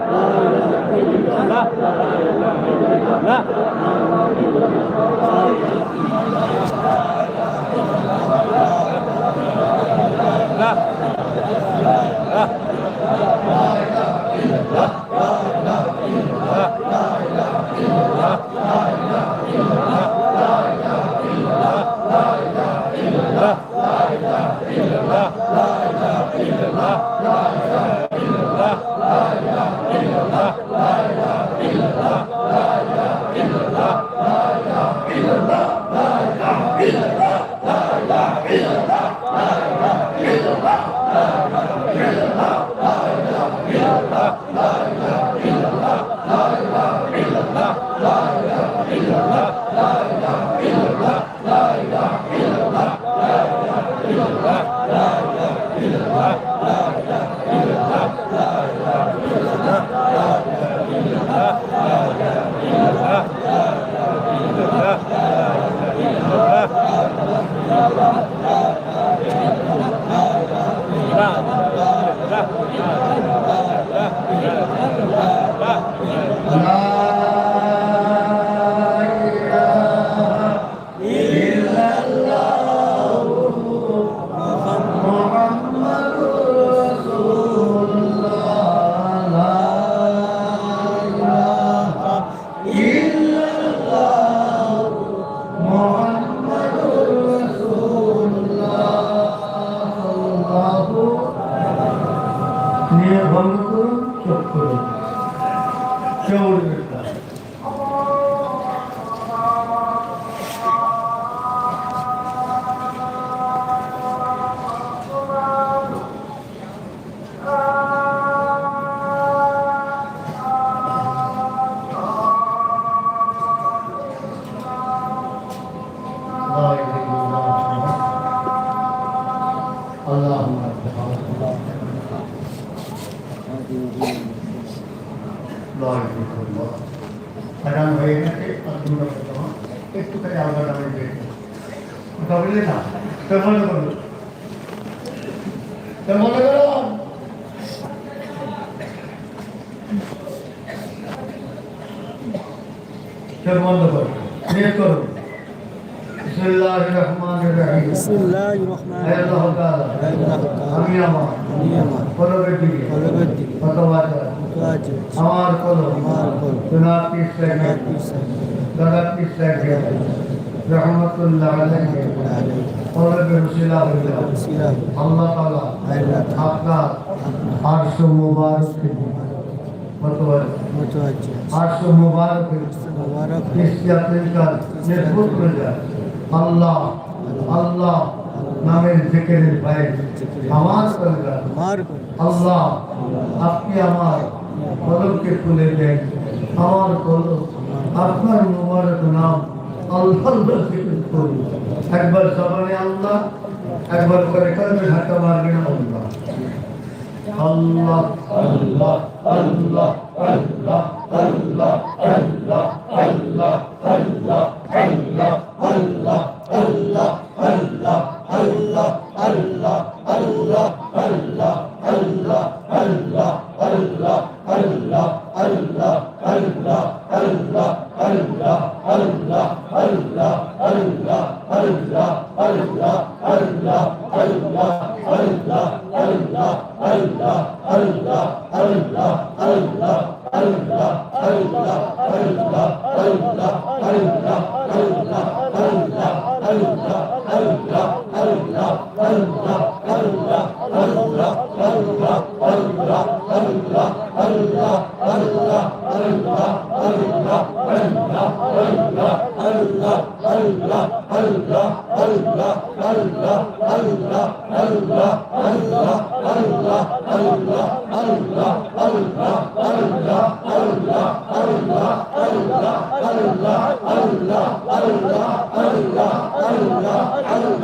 Amen. Obrigado. Joe हुआ double पे double ही था टर्मिनल कर लो टर्मिनल करो टर्मिनल करो ये करो بسم الله الرحمن الرحيم بسم الله الرحمن الرحيم الله تعالى امين امان امين امان قولو بدي قولو بدي فتواجه আমার কলম আমার কলম জনাব পিস লাগে জনাব পিস লাগে রহমতুল্লাহ আল্লাহ তালা আপনার আটশো মুবারক। আটশো মুবারক আল্লাহ আল্লাহ নামের জিকিরের বাইরে আমার আল্লাহ আপনি আমার কলমকে খুলে দেন। আমার কলম আপনার মুবারক নাম আল্লাহ আল্লাহ একবার জবানে আল্লাহ একবার করে কলমে ঢাকা আল্লাহ আল্লাহ আল্লাহ আল্লাহ। Hallelujah.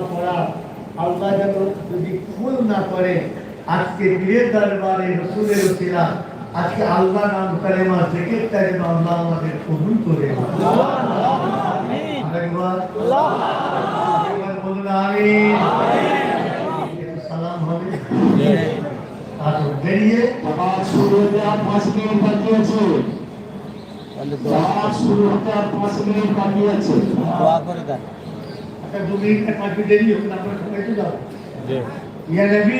কলেমা আল্লাহ যেন যদি কবুল না করে আজকে পীরের দরবারে রসুলের উসিলা আজকে আল্লাহ নাম কলেমা জিকিরটা যেন আল্লাহ আমাদের কবুল করে সালাম হবে। আর বেরিয়ে শুরু হতে আর পাঁচ মিনিট বাকি আছে। শুরু হতে আর পাঁচ মিনিট বাকি আছে। দোয়া করে দেন। একটা দু মিনিট এক পাঁচ মিনিট দেরি হোক তারপরে সবাই তো যাও ইয়া নবী।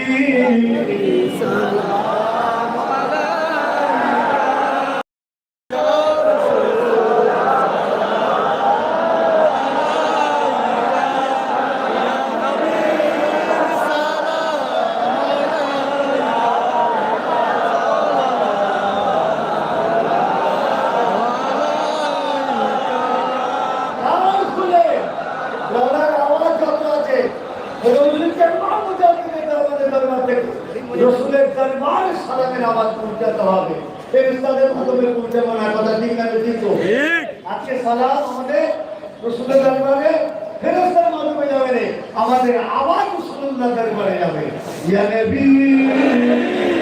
আজকে সালাম আমাদের রসুলের দরবারে ফেরস্তার মাধ্যমে যাবে আমাদের আবার রসুল্লাহ দরবারে যাবে। ইয়া নবী।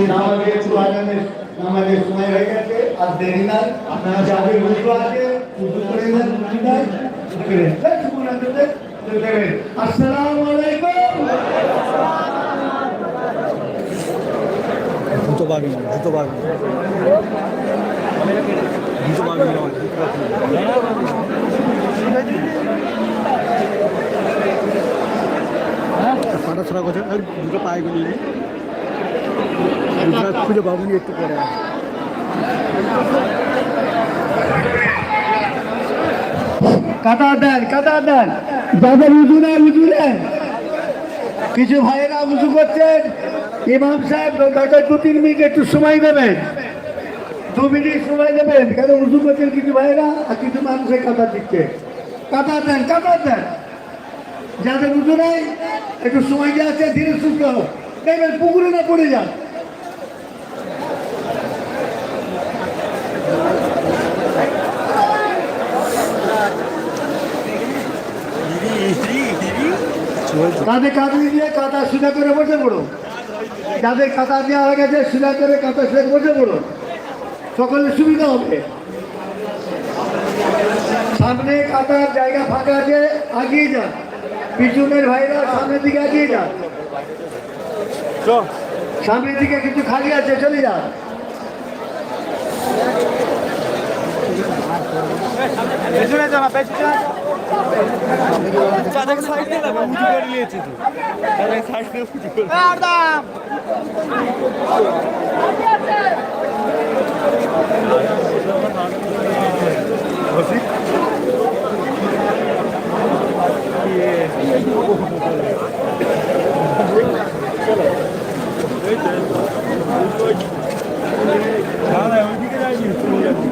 নামাজের আজানের নামাজের সময় হয়ে গেছে, আর দেরি নাই। আপনারা যাদের উজু আছে নাই। আলাইকুম। দুটো পায়ে গুলি খুঁজে পাবনি একটু পরে। কাতার দেন কাতার দেন। যাদের উজু নেন উজু নেন। কিছু ভাইয়েরা উজু করছেন। ইমাম সাহেব দরকার দু তিন মিনিট একটু সময় দেবেন। দু মিনিট সময় দেবেন। কেন উজু করছেন কিছু ভাইয়েরা? আর কিছু মানুষের কাতার দিচ্ছে। কাতার দেন কাতার দেন। যাদের উজু নেই, একটু সময় দেওয়া আছে, ধীরে সুস্থ দেখবেন পুকুরে না পড়ে যান। কাঁধে কাঁধ দিয়ে কাঁথা সুদা করে বসে পড়ো যাদের কাঁথা দেওয়া হয়ে গেছে সুদা করে কাঁথা সুদা বসে পড়ো সকলের সুবিধা হবে। সামনে কাঁথার জায়গা ফাঁকা আছে আগিয়ে যান। পিছনের ভাইরা সামনের দিকে আগিয়ে যান। সামনের দিকে কিছু খালি আছে চলে যান। পেছনে যা না পেছনে চাঁদের সাইড দিয়ে যাবে উঁচু করে নিয়েছি তো চাঁদের সাইড দিয়ে উঁচু করে না না ওইদিকে যাইনি চলে যাবি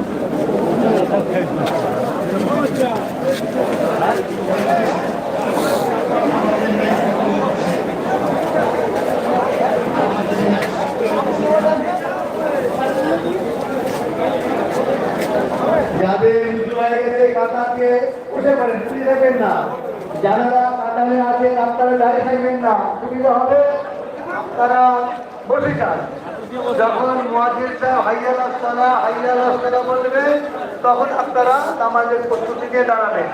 যাদের উঁচু হয়ে গেছে কাতারকে উঠে পড়েন তুলে দেবেন না যারা কাতারে আছেন আপনারা দাঁড়িয়ে থাকবেন না সুবিধা হবে আপনারা বসে যান যখন মুয়াজ্জিন সাহেব হাইয়াল আসসালা হাইয়াল আসসালা বলবে তখন আপনারা নামাজের প্রস্তুতিতে দাঁড়াবেন।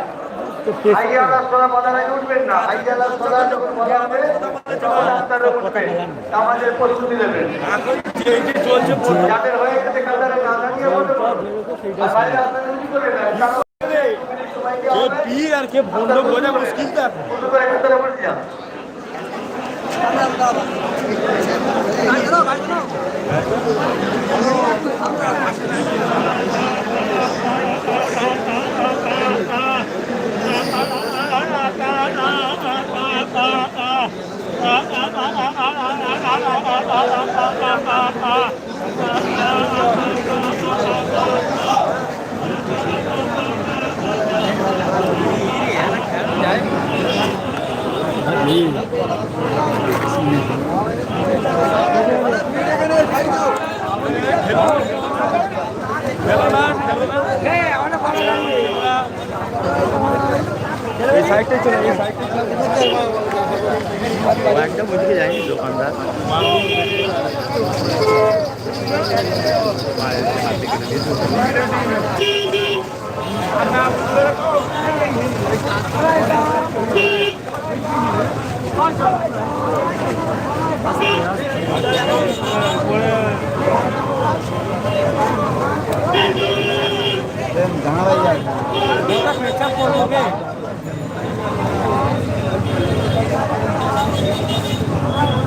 হাইয়াল আসসালা বলার উঠবেন না। হাইয়াল আসসালা যখন বলা হবে তখন আপনারা উঠবেন। নামাজের প্রস্তুতি নেবেন। যাদের হয়ে গেছে কাতারে না দাঁড়িয়ে আর বাইরে আপনারা উঁচু করে দেওয়া হবে। পীর আর কে ভণ্ড বোঝা মুশকিল তো করে কাতারে বসে যান। এই সাইডটাই একদম ওইদিকে যায়নি দোকানদার? Mustafa Thank you.